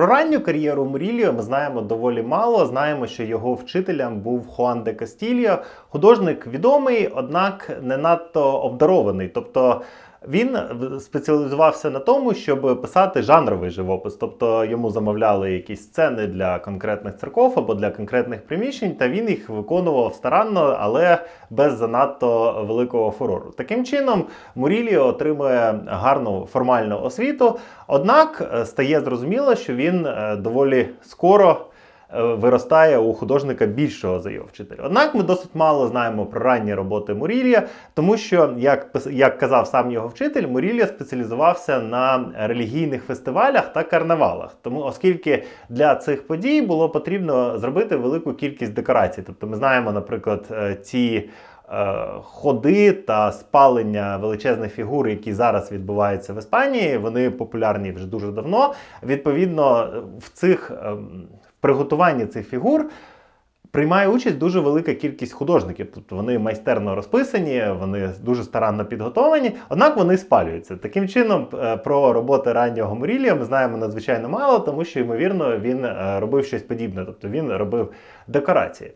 Про ранню кар'єру Муріліо ми знаємо доволі мало. Знаємо, що його вчителем був Хуан де Кастільо. Художник відомий, однак не надто обдарований. Тобто він спеціалізувався на тому, щоб писати жанровий живопис. Тобто йому замовляли якісь сцени для конкретних церков або для конкретних приміщень, та він їх виконував старанно, але без занадто великого фурору. Таким чином, Муріліо отримує гарну формальну освіту, однак е, стає зрозуміло, що він е, доволі скоро е, виростає у художника більшого за його вчителя. Однак ми досить мало знаємо про ранні роботи Мурілія, тому що, як, як казав сам його вчитель, Мурілія спеціалізувався на релігійних фестивалях та карнавалах. Тому, оскільки для цих подій було потрібно зробити велику кількість декорацій. Тобто, ми знаємо, наприклад, е, ці. е, Ходи та спалення величезних фігур, які зараз відбуваються в Іспанії, вони популярні вже дуже давно. Відповідно, в цих ем, приготуванні цих фігур приймає участь дуже велика кількість художників. Тобто вони майстерно розписані, вони дуже старанно підготовлені, однак вони спалюються. Таким чином, е, про роботи раннього Мурілія ми знаємо надзвичайно мало, тому що, ймовірно, він е, робив щось подібне, тобто він робив декорації.